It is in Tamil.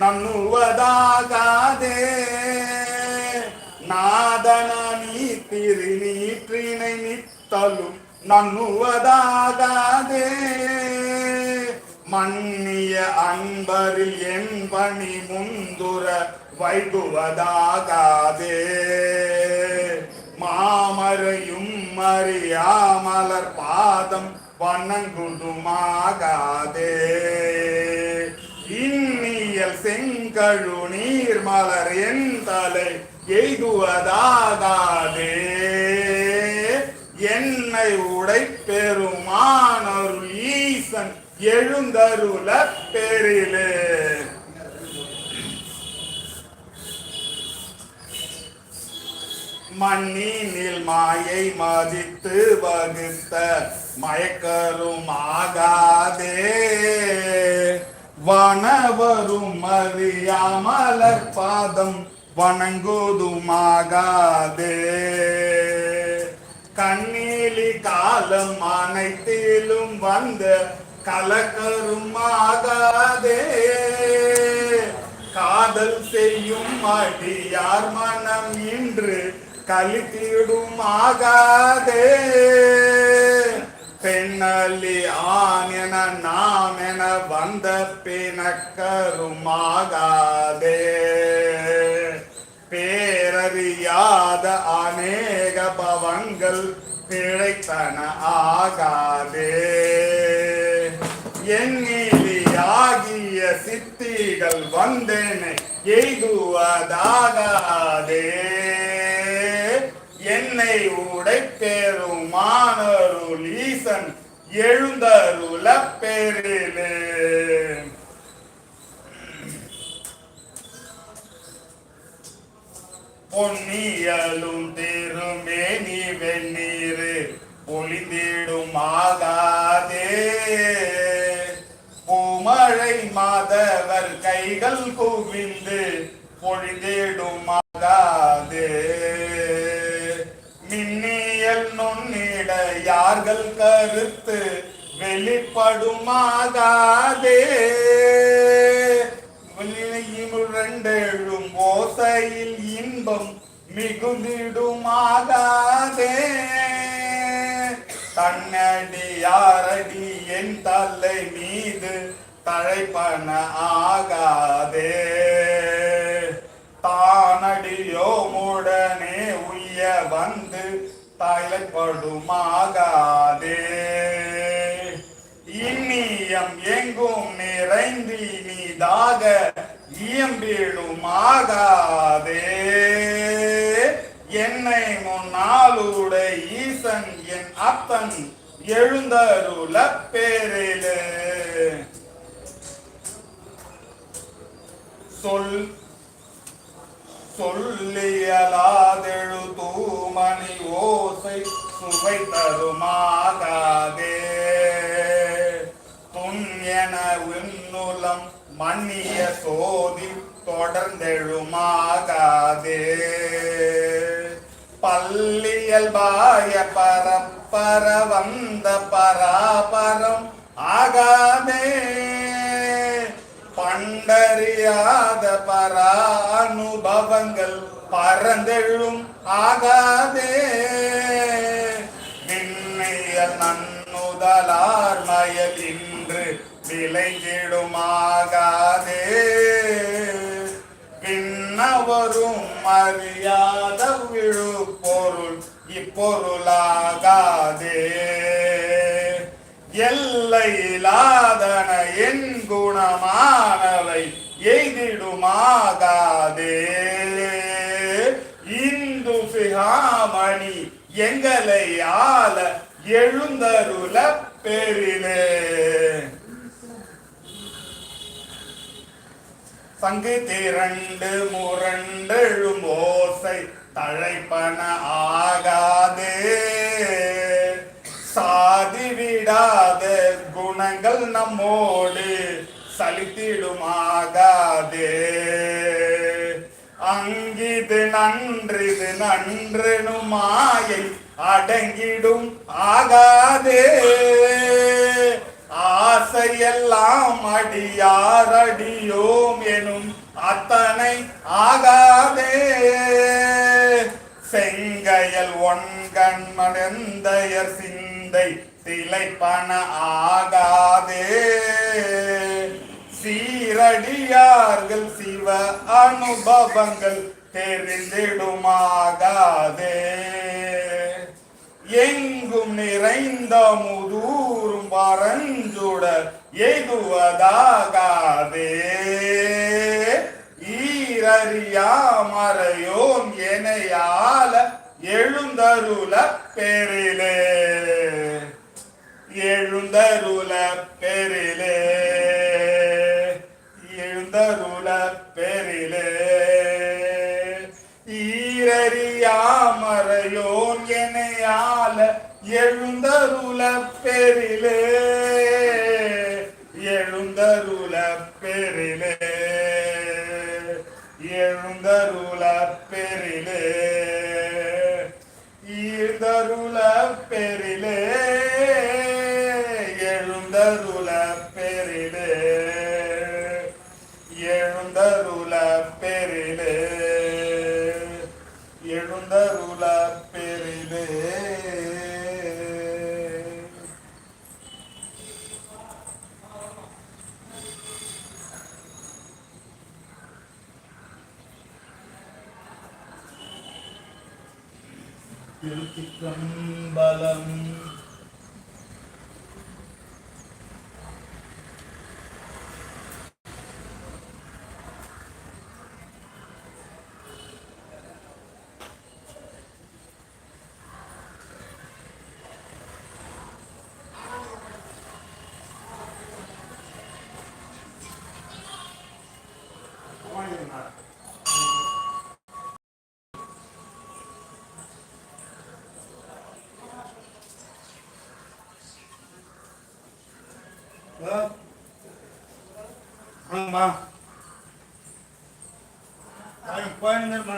நண்ணுவதாகாதே நாதன நீ திரு நித்தலும் நன்னுவதாகாதே. மன்னிய அன்பரில் என் பணி முந்துர வைகுவதாகாதே. மாமரையும் மறியாமலர் பாதம் வணங்குதுமாகாதே. செங்கழு நீர் மலர் என் தலை எய்துவதாகாதே. என்னை உடை பெருமானருள் ஈசன் எழுந்தருள பெரிலே மண்ணினில் மாயை மதித்து வகுத்த மயக்கரும் ஆகாதே. வனவரும் அறியாமலர் பாதம் வணங்குதுமாகாதே. கண்ணீலி காலம் அனைத்திலும் வந்த கலக்கரும் ஆகாதே. காதல் செய்யும் அடியார் மனம் இன்று கலித்திடும் ஆகாதே பெண்ணலி ஆண் என நாம் என வந்த பிணக்கரும் ஆகாதே பேரறியாத அநேக பவங்கள் பிழைத்தன ஆகாதே. எண்ணிலியாகிய சித்திகள் வந்தேனே எய்துவதாகாதே. என்னை உடை மாணருளி எழுந்தருள பேரிலே பொன்னியலும் திருமேனி வெந்நீரு பொழிந்திடும் மாதாதே பூமழை மாதவர் கைகள் குவிந்து பொழிந்திடும் மாதாதே விடையார்கள் கருத்து வெளிப்படுமாகாதே. ரெண்டெழும் ஓசையில் இன்பம் மிகுந்திடுமாகாதே. தன்னடி யாரடி என் தலை மீது தழைப்பன ஆகாதே. தானடியோ தானடியோமுடனே உய்ய வந்து தலைப்படுமாகாதே இன்னியம் எங்கும் நிறைந்தி நீதாக இயம்பிடுமாகாதே. என்னை முன்னாளுட ஈசன் என் அப்பன் எழுந்தருள பேரிலே. சொல் சொல்லியலாத சுவை தருமாகாதே துண்யன விண்ணுலம் மன்னிய சோதி தொடர்ந்தெழுமாகாதே பள்ளியல் பாய பரப்பர வந்த பராபரம் ஆகாதே பண்டறியாத பரானுபவங்கள் பறந்தெழும் ஆகாதே. விண்ணிய நன்னுதலார் மயல் இன்று விளைந்திடுமாகாதே. பின்னவரும் அறியாத விழு பொருள் இப்பொருளாகாதே. எல்லையிலாதன என் குணமானவை எய்திடுமாகாதே. இந்து சிகாமணி எங்களை ஆள எழுந்தருள பேரிலே. சங்கு திரண்டு முரண்டெழும் ஓசை தழைப்பன ஆகாதே. சாதி விடாத குணங்கள் நம்மோடு சலித்திடுமாகாதே. அங்கிது நன்றிது நன்றெனு மாயை அடங்கிடும் ஆகாதே. ஆசையெல்லாம் அடியாரடியோம் எனும் அத்தனை ஆகாதே. செங்கையல் ஒன்கண்மடந்தயர் சிந்தை திளைப்பன ஆகாதே. சீரடியார்கள் சிவ அனுபவங்கள் தெரிந்திடுமாகாதே. எங்கும் நிறைந்த முதூரும் பரஞ்சுட ஈரறியா மறையோன் எனையால எழுந்தருள பெரிலே. எழுந்தருள பெரிலே. எழுந்தருள பெரிலே எழுந்தருள பெரிலே எழுந்தருள பெரிலே ஈர்ந்தருள பெரிலே எழுந்தருள திருச்சிற்றம்பலம் ஆமா போயிருந்தேன்